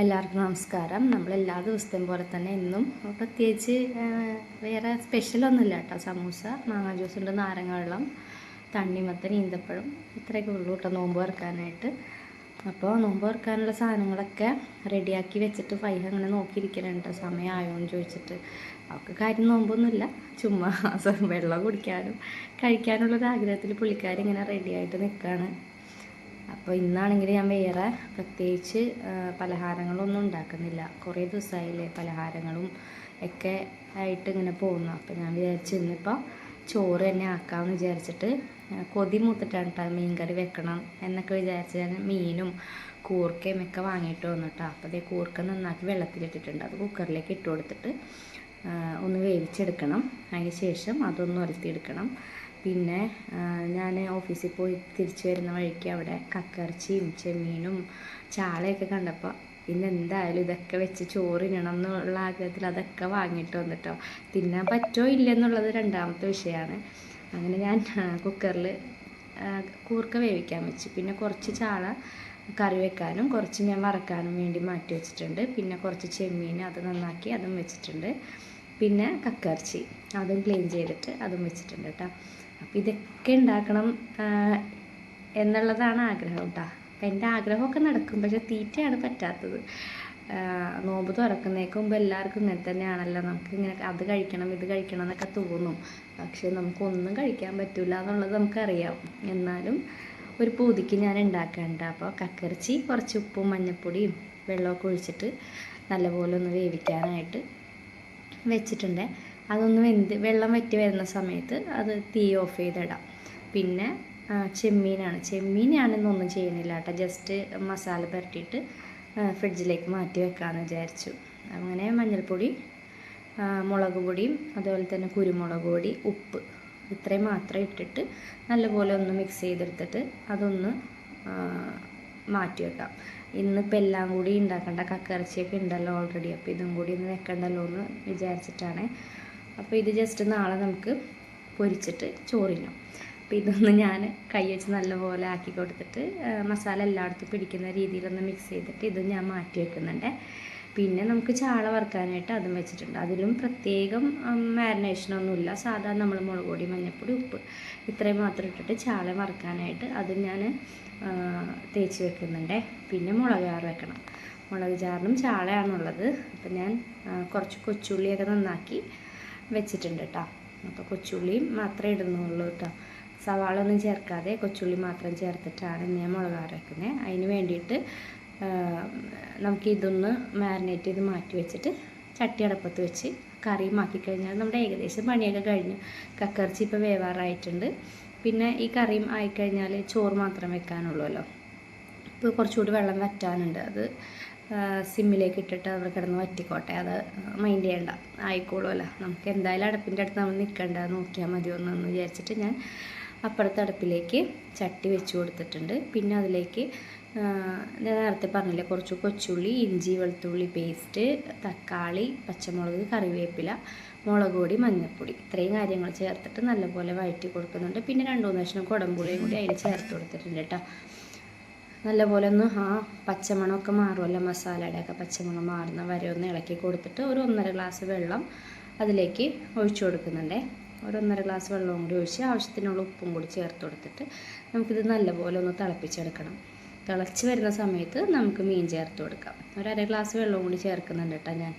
എല്ലാവർക്കും നമസ്കാരം. നമ്മൾ എല്ലാ ദിവസത്തെയും പോലെ തന്നെ ഇന്നും പ്രത്യേകിച്ച് വേറെ സ്പെഷ്യലൊന്നുമില്ല കേട്ടോ. സമൂസ മാങ്ങ ജ്യൂസ് ഉണ്ട് നാരങ്ങ വെള്ളം തണ്ണിമത്തൻ ഈന്തപ്പഴം ഇത്രയൊക്കെ ഉള്ളൂ കേട്ടോ നോമ്പ് വറുക്കാനായിട്ട് അപ്പോൾ നോമ്പ് വറുക്കാനുള്ള സാധനങ്ങളൊക്കെ റെഡിയാക്കി വെച്ചിട്ട് ഫൈഹ അങ്ങനെ നോക്കിയിരിക്കലുണ്ട് സമയമായോ എന്ന് ചോദിച്ചിട്ട്. അവൾക്ക് കാര്യം നോമ്പൊന്നുമില്ല. ചുമ്മാ വെള്ളം കുടിക്കാനും കഴിക്കാനുള്ളൊരു ആഗ്രഹത്തിൽ പുള്ളിക്കാരി ഇങ്ങനെ റെഡിയായിട്ട് നിൽക്കുകയാണ് അപ്പോൾ ഇന്നാണെങ്കിൽ ഞാൻ വേറെ പ്രത്യേകിച്ച് പലഹാരങ്ങളൊന്നും ഉണ്ടാക്കുന്നില്ല. കുറേ ദിവസമായില്ലേ പലഹാരങ്ങളും ഒക്കെ ആയിട്ട് ഇങ്ങനെ പോകുന്നു. അപ്പോൾ ഞാൻ വിചാരിച്ചു ഇന്നിപ്പോൾ ചോറ് തന്നെ ആക്കാമെന്ന് വിചാരിച്ചിട്ട് കൊതി മൂത്തിട്ടാണ് കേട്ടോ മീൻ കറി വെക്കണം എന്നൊക്കെ വിചാരിച്ച് ഞാൻ മീനും കൂർക്കയും ഒക്കെ വാങ്ങിയിട്ട് വന്നു കേട്ടോ അപ്പോൾ അതേ കൂർക്ക നന്നാക്കി വെള്ളത്തിലിട്ടിട്ടുണ്ട്. അത് കുക്കറിലേക്ക് ഇട്ട് കൊടുത്തിട്ട് ഒന്ന് വേവിച്ചെടുക്കണം. അതിന് ശേഷം അതൊന്ന് ഉലത്തിയെടുക്കണം പിന്നെ ഞാൻ ഓഫീസിൽ പോയി തിരിച്ചു വരുന്ന വഴിക്ക് അവിടെ കക്കിറച്ചിയും ചെമ്മീനും ചാളയൊക്കെ കണ്ടപ്പോൾ ഇന്ന് എന്തായാലും ഇതൊക്കെ വെച്ച് ചോറിനണം എന്നുള്ള ആഗ്രഹത്തിൽ അതൊക്കെ വാങ്ങിയിട്ട് വന്നിട്ടോ. തിന്നാൻ പറ്റോ ഇല്ലെന്നുള്ളത് രണ്ടാമത്തെ വിഷയമാണ് അങ്ങനെ ഞാൻ കുക്കറിൽ കൂർക്ക വേവിക്കാൻ വെച്ചു. പിന്നെ കുറച്ച് ചാള കറി വെക്കാനും കുറച്ച് ഞാൻ വറക്കാനും വേണ്ടി മാറ്റി വെച്ചിട്ടുണ്ട്. പിന്നെ കുറച്ച് ചെമ്മീൻ അത് നന്നാക്കി അതും വെച്ചിട്ടുണ്ട്. പിന്നെ കക്കയിറച്ചി. അതും ക്ലീൻ ചെയ്തിട്ട് അതും വെച്ചിട്ടുണ്ട് കേട്ടോ. അപ്പോൾ ഇതൊക്കെ ഉണ്ടാക്കണം എന്നുള്ളതാണ് ആഗ്രഹം കേട്ടോ. അപ്പം എന്റെ ആഗ്രഹമൊക്കെ നടക്കും പക്ഷേ തീറ്റയാണ് പറ്റാത്തത്. നോമ്പ് തുറക്കുന്നേക്ക് മുമ്പ് എല്ലാവർക്കും ഇങ്ങനെ തന്നെയാണല്ലോ. നമുക്ക് ഇങ്ങനെ അത് കഴിക്കണം ഇത് കഴിക്കണം എന്നൊക്കെ തോന്നും. പക്ഷേ നമുക്കൊന്നും കഴിക്കാൻ പറ്റില്ല എന്നുള്ളത് നമുക്കറിയാം. എന്നാലും ഒരു പൂതിക്ക് ഞാൻ ഉണ്ടാക്കാനുണ്ട് അപ്പോൾ കക്കിറച്ചി കുറച്ച് ഉപ്പും മഞ്ഞൾപ്പൊടിയും വെള്ളമൊക്കെ ഒഴിച്ചിട്ട് നല്ലപോലെ ഒന്ന് വേവിക്കാനായിട്ട് വെച്ചിട്ടുണ്ട്. അതൊന്ന് വെന്ത് വെള്ളം വറ്റി വരുന്ന സമയത്ത് അത് തീ ഓഫ് ചെയ്തിടാം. പിന്നെ ചെമ്മീനാണ്. ചെമ്മീനാണെന്നൊന്നും ഞാനിന്നൊന്നും കേട്ടോ. ജസ്റ്റ് മസാല പുരട്ടിയിട്ട് ഫ്രിഡ്ജിലേക്ക് മാറ്റി വെക്കാമെന്ന് വിചാരിച്ചു. അങ്ങനെ മഞ്ഞൾപ്പൊടി മുളക് പൊടിയും അതുപോലെ തന്നെ കുരുമുളക് പൊടി ഉപ്പ് ഇത്രയും മാത്രം ഇട്ടിട്ട് നല്ലപോലെ ഒന്ന് മിക്സ് ചെയ്തെടുത്തിട്ട് അതൊന്ന് മാറ്റി വെക്കാം. ഇന്നിപ്പോൾ എല്ലാം കൂടി ഉണ്ടാക്കേണ്ട കക്കയിറച്ചിയൊക്കെ ഉണ്ടല്ലോ ഓൾറെഡി അപ്പോൾ ഇതും കൂടി ഒന്ന് വെക്കണ്ടല്ലോ എന്ന് വിചാരിച്ചിട്ടാണ്. അപ്പോൾ ഇത് ജസ്റ്റ് നാളെ നമുക്ക് പൊരിച്ചിട്ട് ചോറിനും അപ്പോൾ ഇതൊന്ന് ഞാൻ കൈ വെച്ച് നല്ലപോലെ ആക്കി കൊടുത്തിട്ട് മസാല എല്ലായിടത്തും പിടിക്കുന്ന രീതിയിലൊന്ന് മിക്സ് ചെയ്തിട്ട് ഇത് ഞാൻ മാറ്റി വെക്കുന്നുണ്ട്. പിന്നെ നമുക്ക് ചാള വറുക്കാനായിട്ട് അതും വെച്ചിട്ടുണ്ട്. അതിലും പ്രത്യേകം മാരിനേഷനൊന്നുമില്ല സാധാരണ നമ്മൾ മുളക് പൊടി മഞ്ഞൾപ്പൊടി ഉപ്പ് ഇത്രയും മാത്രം ഇട്ടിട്ട് ചാള വറുക്കാനായിട്ട് അതും ഞാൻ തേച്ച് വെക്കുന്നുണ്ട്. പിന്നെ മുളക് ചാറ് വെക്കണം. മുളക് ചാറിനും ചാളയാണുള്ളത്. അപ്പം ഞാൻ കുറച്ച് കൊച്ചുള്ളിയൊക്കെ നന്നാക്കി വെച്ചിട്ടുണ്ട് കേട്ടോ അപ്പോൾ കൊച്ചുള്ളിയും മാത്രമേ ഇടുന്നുള്ളൂ കേട്ടോ സവാള ഒന്നും ചേർക്കാതെ കൊച്ചുള്ളി മാത്രം ചേർത്തിട്ടാണ് ഞാൻ മുളക് ചാറ് വെക്കുന്നത്. അതിന് വേണ്ടിയിട്ട് നമുക്ക് ഇതൊന്ന് മാരിനേറ്റ് ചെയ്ത് മാറ്റി വെച്ചിട്ട് ചട്ടി അടപ്പത്ത് വെച്ച് മാക്കി കഴിഞ്ഞാൽ നമ്മുടെ ഏകദേശം പണിയൊക്കെ കഴിഞ്ഞു. കക്കറിച്ചി ഇപ്പോൾ വേവാറായിട്ടുണ്ട്. പിന്നെ ഈ കറിയും ആയിക്കഴിഞ്ഞാൽ ചോറ് മാത്രം വെക്കാനുള്ളൂല്ലോ. ഇപ്പോൾ കുറച്ചുകൂടി വെള്ളം വറ്റാനുണ്ട്. അത് സിമ്മിലേക്ക് ഇട്ടിട്ട് അവിടെ കിടന്ന് വറ്റിക്കോട്ടെ. അത് മൈൻഡ് ചെയ്യണ്ട. ആയിക്കോളുമല്ലോ. നമുക്ക് എന്തായാലും അടുപ്പിന്റെ അടുത്ത് നമ്മൾ നിൽക്കണ്ട. നോക്കിയാൽ മതി ഒന്നെന്ന് വിചാരിച്ചിട്ട് ഞാൻ അപ്പുറത്തെ അടുപ്പിലേക്ക് ചട്ടി വെച്ച് കൊടുത്തിട്ടുണ്ട്. പിന്നെ അതിലേക്ക് ഞാൻ നേരത്തെ പറഞ്ഞില്ലേ കുറച്ച് കൊച്ചുള്ളി ഇഞ്ചി വെളുത്തുള്ളി പേസ്റ്റ് തക്കാളി പച്ചമുളക് കറിവേപ്പില മുളക് പൊടി മഞ്ഞൾപ്പൊടി. ഇത്രയും കാര്യങ്ങൾ ചേർത്തിട്ട് നല്ലപോലെ വഴറ്റി കൊടുക്കുന്നുണ്ട്. പിന്നെ രണ്ട് മൂന്ന് കഷ്ണം കുടംപുളിയും കൂടി അതിൽ ചേർത്ത് കൊടുത്തിട്ടുണ്ട് കേട്ടോ നല്ലപോലെ ഒന്ന് ആ പച്ചമണമൊക്കെ മാറുമല്ലോ മസാലയുടെ ഒക്കെ പച്ചമണം മാറുന്ന വരെ ഒന്ന് ഇളക്കി കൊടുത്തിട്ട് ഒരു ഒന്നര ഗ്ലാസ് വെള്ളം അതിലേക്ക് ഒഴിച്ചു കൊടുക്കുന്നുണ്ടേ. ഒരു ഒന്നര ഗ്ലാസ് വെള്ളവും കൂടി ഒഴിച്ച് ആവശ്യത്തിനുള്ള ഉപ്പും കൂടി ചേർത്ത് കൊടുത്തിട്ട് നമുക്കിത് നല്ലപോലെ ഒന്ന് തിളപ്പിച്ചെടുക്കണം. തിളച്ച് വരുന്ന സമയത്ത് നമുക്ക് മീൻ ചേർത്ത് കൊടുക്കാം. ഒരു അര ഗ്ലാസ് വെള്ളം കൂടി ചേർക്കുന്നുണ്ട് കേട്ടോ ഞാൻ.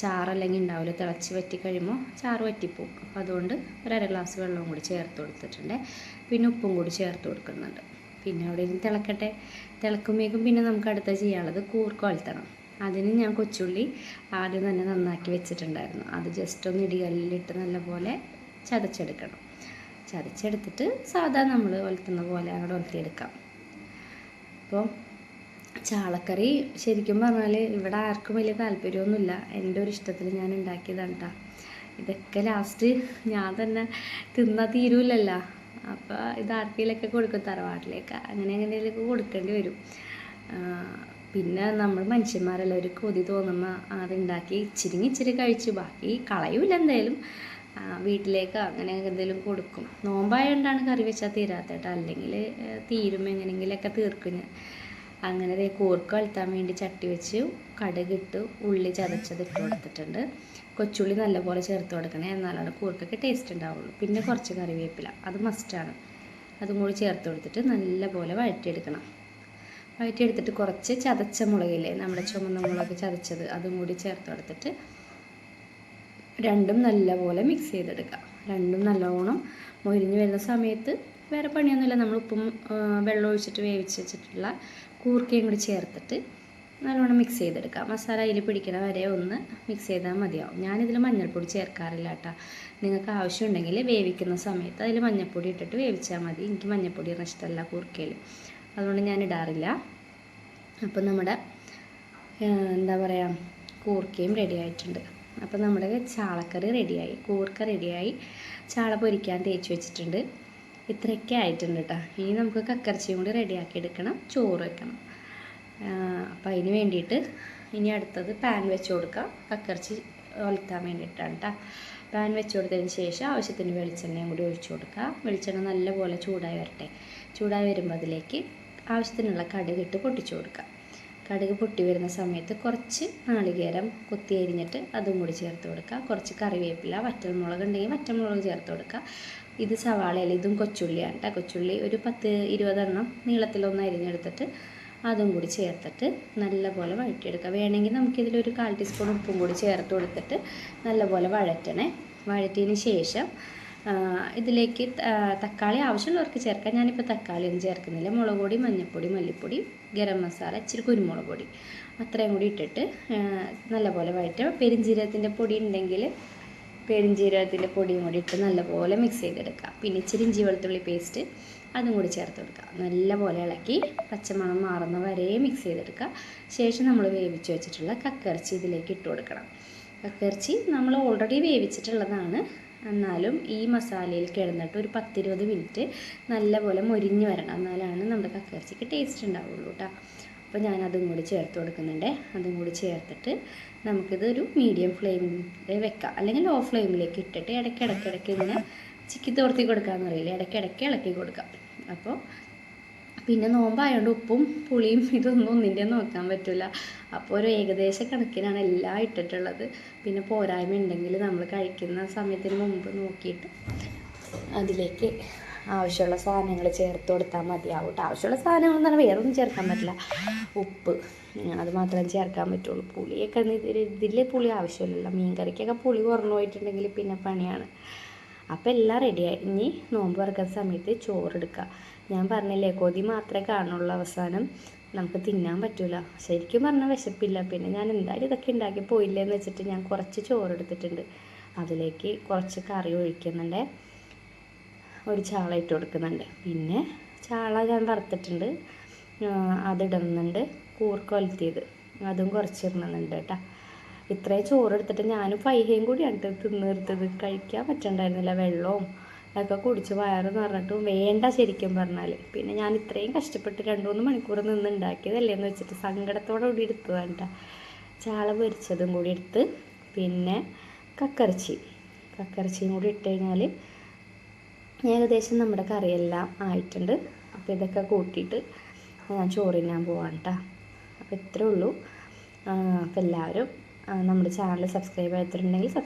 ചാറല്ലെങ്കിൽ ഉണ്ടാവില്ല. തിളച്ച് വറ്റി കഴിയുമ്പോൾ ചാറ് വറ്റിപ്പോവും. അപ്പോൾ അതുകൊണ്ട് ഒരു അര ഗ്ലാസ് വെള്ളവും കൂടി ചേർത്ത് കൊടുത്തിട്ടുണ്ട്. പിന്നെ ഉപ്പും കൂടി ചേർത്ത് കൊടുക്കുന്നുണ്ട്. പിന്നെ അവിടെ ഇരുന്ന് തിളക്കട്ടെ. തിളക്കുമ്പോഴേക്കും പിന്നെ നമുക്ക് അടുത്ത ചെയ്യാനുള്ളത് കൂർക്ക വലുത്തണം അതിന് ഞാൻ കൊച്ചുള്ളി ആദ്യം തന്നെ നന്നാക്കി വെച്ചിട്ടുണ്ടായിരുന്നു. അത് ജസ്റ്റ് ഒന്ന് ഇടികല്ലിട്ട് നല്ലപോലെ ചതച്ചെടുക്കണം. ചതച്ചെടുത്തിട്ട് സാധാ നമ്മൾ ഒലത്തുന്ന പോലെ അങ്ങോട്ട് ഒലത്തിയെടുക്കാം. അപ്പോൾ ചാളക്കറി ശരിക്കും പറഞ്ഞാൽ ഇവിടെ ആർക്കും വലിയ താല്പര്യമൊന്നുമില്ല. എന്റെ ഒരു ഇഷ്ടത്തിൽ ഞാൻ ഉണ്ടാക്കിയതാണ് കേട്ടോ ഇതൊക്കെ ലാസ്റ്റ് ഞാൻ തന്നെ തിന്നാൽ തീരൂലല്ലോ. അപ്പോൾ ഇത് ആർക്കെങ്കിലൊക്കെ കൊടുക്കും തറവാട്ടിലേക്ക് അങ്ങനെ എങ്ങനെയൊക്കെ കൊടുക്കേണ്ടി വരും. പിന്നെ നമ്മൾ മനുഷ്യന്മാരല്ല ഒരു കൊതി തോന്നുമ്പോൾ അതുണ്ടാക്കി ഇച്ചിരി ഇച്ചിരി കഴിച്ചു. ബാക്കി കളയൂല എന്തായാലും. വീട്ടിലേക്ക് അങ്ങനെ എന്തെങ്കിലും കൊടുക്കും. നോമ്പായതുകൊണ്ടാണ് കറി വെച്ചാൽ തീരാത്ത കേട്ടോ. അല്ലെങ്കിൽ തീരും എങ്ങനെയെങ്കിലൊക്കെ തീർക്കും ഞാൻ. അങ്ങനെ ദേ കൂർക്ക് വളർത്താൻ വേണ്ടി ചട്ടി വെച്ച് കടുകിട്ട് ഉള്ളി ചതച്ചത് ഇട്ട് കൊടുത്തിട്ടുണ്ട്. കൊച്ചുള്ളി നല്ലപോലെ ചേർത്ത് കൊടുക്കണേ എന്നാലാണ് കൂർക്കൊക്കെ ടേസ്റ്റ് ഉണ്ടാവുള്ളൂ. പിന്നെ കുറച്ച് കറിവേപ്പില അത് മസ്റ്റാണ് അതും കൂടി ചേർത്ത് കൊടുത്തിട്ട് നല്ലപോലെ വഴറ്റിയെടുക്കണം. വഴറ്റിയെടുത്തിട്ട് കുറച്ച് ചതച്ച മുളകില്ലേ നമ്മുടെ ചുമന്ന മുളക് ചതച്ചത് അതും കൂടി ചേർത്ത് കൊടുത്തിട്ട് രണ്ടും നല്ലപോലെ മിക്സ് ചെയ്തെടുക്കുക രണ്ടും നല്ലോണം മൊരിഞ്ഞ് വരുന്ന സമയത്ത് വേറെ പണിയൊന്നുമില്ല. നമ്മൾ ഉപ്പും വെള്ളം ഒഴിച്ചിട്ട് വേവിച്ച് വെച്ചിട്ടുള്ള കൂർക്കയും കൂടി ചേർത്തിട്ട് നല്ലോണം മിക്സ് ചെയ്തെടുക്കുക മസാല അതിൽ പിടിക്കണ വരെ ഒന്ന് മിക്സ് ചെയ്താൽ മതിയാവും. ഞാനിതിൽ മഞ്ഞൾപ്പൊടി ചേർക്കാറില്ല കേട്ടോ. നിങ്ങൾക്ക് ആവശ്യമുണ്ടെങ്കിൽ വേവിക്കുന്ന സമയത്ത് അതിൽ മഞ്ഞൾപ്പൊടി ഇട്ടിട്ട് വേവിച്ചാൽ മതി. എനിക്ക് മഞ്ഞൾപ്പൊടി ഇഷ്ടമല്ല കൂർക്കയിൽ. അതുകൊണ്ട് ഞാൻ ഇടാറില്ല. അപ്പം നമ്മുടെ എന്താ പറയുക കൂർക്കയും റെഡി ആയിട്ടുണ്ട്. അപ്പോൾ നമ്മുടെ ചാളക്കറി റെഡിയായി കൂർക്ക റെഡിയായി. ചാള പൊരിക്കാൻ തേച്ച് വെച്ചിട്ടുണ്ട്. ഇത്രയൊക്കെ ആയിട്ടുണ്ട് കേട്ടോ ഇനി നമുക്ക് കക്കർച്ചിയും കൂടി റെഡിയാക്കി എടുക്കണം ചോറ് വെക്കണം. അപ്പോൾ അതിന് വേണ്ടിയിട്ട് ഇനി അടുത്തത് പാൻ വെച്ച് കൊടുക്കാം കക്കർച്ചി ഒലത്താൻ വേണ്ടിയിട്ടാണ് കേട്ടോ പാൻ വെച്ച് കൊടുത്തതിന് ശേഷം ആവശ്യത്തിന് വെളിച്ചെണ്ണയും കൂടി ഒഴിച്ചു കൊടുക്കുക. വെളിച്ചെണ്ണ നല്ലപോലെ ചൂടായി വരട്ടെ. ചൂടായി വരുമ്പോൾ അതിലേക്ക് ആവശ്യത്തിനുള്ള കടുകിട്ട് പൊട്ടിച്ചു കൊടുക്കുക. കടുക് പൊട്ടി വരുന്ന സമയത്ത് കുറച്ച് നാളികേരം കൊത്തി അരിഞ്ഞിട്ട് അതും കൂടി ചേർത്ത് കൊടുക്കുക. കുറച്ച് കറിവേപ്പില വറ്റൽമുളക് ഉണ്ടെങ്കിൽ വറ്റൽമുളക് ചേർത്ത് കൊടുക്കുക. ഇത് സവാളയല്ല ഇതും കൊച്ചുള്ളിയാണ് കേട്ടോ. കൊച്ചുള്ളി ഒരു പത്ത് ഇരുപതെണ്ണം നീളത്തിലൊന്ന് അരിഞ്ഞെടുത്തിട്ട് അതും കൂടി ചേർത്തിട്ട് നല്ലപോലെ വഴറ്റിയെടുക്കുക. വേണമെങ്കിൽ നമുക്കിതിലൊരു കാൽ ടീസ്പൂൺ ഉപ്പും കൂടി ചേർത്ത് കൊടുത്തിട്ട് നല്ലപോലെ വഴറ്റണേ. വഴറ്റിയതിന് ശേഷം ഇതിലേക്ക് തക്കാളി ആവശ്യമുള്ളവർക്ക് ചേർക്കാം. ഞാനിപ്പോൾ തക്കാളി ഒന്നും ചേർക്കുന്നില്ല. മുളക് പൊടി മഞ്ഞൾപ്പൊടി മല്ലിപ്പൊടി ഗരം മസാല ഇച്ചിരി കുരുമുളക് പൊടി. അത്രയും കൂടി ഇട്ടിട്ട് നല്ലപോലെ വഴറ്റുക പെരിഞ്ജീരകത്തിന്റെ പൊടി ഉണ്ടെങ്കിൽ പെരിഞ്ജീരകത്തിന്റെ പൊടിയും കൂടി ഇട്ട് നല്ലപോലെ മിക്സ് ചെയ്തെടുക്കുക പിന്നെ ഇച്ചിരി ഇഞ്ചി വെളുത്തുള്ളി പേസ്റ്റ് അതും കൂടി ചേർത്ത് കൊടുക്കുക നല്ലപോലെ ഇളക്കി പച്ചമണം മാറുന്ന വരെ മിക്സ് ചെയ്തെടുക്കുക ശേഷം നമ്മൾ വേവിച്ച് വെച്ചിട്ടുള്ള കക്കിറച്ചി ഇതിലേക്ക് ഇട്ട് കൊടുക്കണം. കക്കിറച്ചി നമ്മൾ ഓൾറെഡി വേവിച്ചിട്ടുള്ളതാണ്. എന്നാലും ഈ മസാലയിൽ കിടന്നിട്ട് ഒരു പത്തിരുപത് മിനിറ്റ് നല്ലപോലെ മൊരിഞ്ഞ് വരണം. എന്നാലാണ് നമ്മുടെ കക്കയിറച്ചിക്ക് ടേസ്റ്റ് ഉണ്ടാവുള്ളൂ കേട്ടോ അപ്പോൾ ഞാനതും കൂടി ചേർത്ത് കൊടുക്കുന്നുണ്ട്. അതും കൂടി ചേർത്തിട്ട് നമുക്കിത് ഒരു മീഡിയം ഫ്ലെയിമിൽ വെക്കാം. അല്ലെങ്കിൽ ലോ ഫ്ലെയിമിലേക്ക് ഇട്ടിട്ട് ഇടയ്ക്ക് ഇടയ്ക്ക് ഇടയ്ക്ക് ഇങ്ങനെ ചിക്കി തോർത്തി കൊടുക്കാമെന്ന് അറിയില്ല ഇടയ്ക്ക് ഇടയ്ക്ക് ഇളക്കി കൊടുക്കാം. അപ്പോൾ പിന്നെ നോമ്പായതുകൊണ്ട് ഉപ്പും പുളിയും ഇതൊന്നും ഒന്നിന്റെ നോക്കാൻ പറ്റില്ല അപ്പോൾ ഒരു ഏകദേശ കണക്കിനാണ് എല്ലാം ഇട്ടിട്ടുള്ളത്. പിന്നെ പോരായ്മ ഉണ്ടെങ്കിൽ നമ്മൾ കഴിക്കുന്ന സമയത്തിന് മുമ്പ് നോക്കിയിട്ട് അതിലേക്ക് ആവശ്യമുള്ള സാധനങ്ങൾ ചേർത്ത് കൊടുത്താൽ മതിയാവും ആവശ്യമുള്ള സാധനങ്ങൾ എന്ന് പറഞ്ഞാൽ വേറെ ഒന്നും ചേർക്കാൻ പറ്റില്ല. ഉപ്പ് അത് മാത്രമേ ചേർക്കാൻ പറ്റുള്ളൂ. പുളിയൊക്കെ ഇതിൽ പുളി ആവശ്യമില്ലല്ലോ. മീൻകറിക്കൊക്കെ പുളി കുറഞ്ഞു പോയിട്ടുണ്ടെങ്കിൽ പിന്നെ പണിയാണ്. അപ്പോൾ എല്ലാം റെഡിയായി ഇനി നോമ്പ് തുറക്കുന്ന സമയത്ത് ചോറെടുക്കുക ഞാൻ പറഞ്ഞില്ലേ കൊതി മാത്രമേ കാണുള്ളൂ അവസാനം. നമുക്ക് തിന്നാൻ പറ്റൂല. ശരിക്കും പറഞ്ഞാൽ വിശപ്പില്ല. പിന്നെ ഞാൻ എന്തായാലും ഇതൊക്കെ ഉണ്ടാക്കി പോയില്ലേ എന്ന് വെച്ചിട്ട് ഞാൻ കുറച്ച് ചോറെടുത്തിട്ടുണ്ട് അതിലേക്ക് കുറച്ച് കറി ഒഴിക്കുന്നുണ്ട്. ഒരു ചാള ഇട്ട് കൊടുക്കുന്നുണ്ട്. പിന്നെ ചാള ഞാൻ വറുത്തിട്ടുണ്ട്. അതിടുന്നുണ്ട് കൂർക്കൊലത്തിയത് അതും കുറച്ച് ഇടുന്നുണ്ട് കേട്ടോ. ഇത്രയും ചോറ് എടുത്തിട്ട് ഞാനും ഫൈഹയും കൂടിയാണ് തിന്നു തിന്നെടുത്തത് കഴിക്കാൻ പറ്റണ്ടായിരുന്നില്ല വെള്ളവും ഒക്കെ കുടിച്ച് വയറ് നിറഞ്ഞിട്ടും വേണ്ട ശരിക്കും പറഞ്ഞാൽ പിന്നെ ഞാൻ ഇത്രയും കഷ്ടപ്പെട്ട് രണ്ട് മൂന്ന് മണിക്കൂർ നിന്ന് ഉണ്ടാക്കിയതല്ലേ എന്ന് വെച്ചിട്ട് സങ്കടത്തോടെ കൂടി എടുത്തു കേട്ടോ ചാള പൊരിച്ചതും കൂടി എടുത്ത് പിന്നെ കക്കറിച്ചി. കക്കറിച്ചിയും കൂടി ഇട്ട് കഴിഞ്ഞാൽ ഏകദേശം നമ്മുടെ കറിയെല്ലാം ആയിട്ടുണ്ട്. അപ്പോൾ ഇതൊക്കെ കൂട്ടിയിട്ട് ഞാൻ ചോറിനാൻ പോവാണ് കേട്ടോ അപ്പോൾ ഇത്രേ ഉള്ളൂ. അപ്പോൾ എല്ലാവരും നമ്മുടെ ചാനൽ സബ്സ്ക്രൈബ് ചെയ്തിട്ടുണ്ടെങ്കിൽ സബ്സ്ക്രൈബ്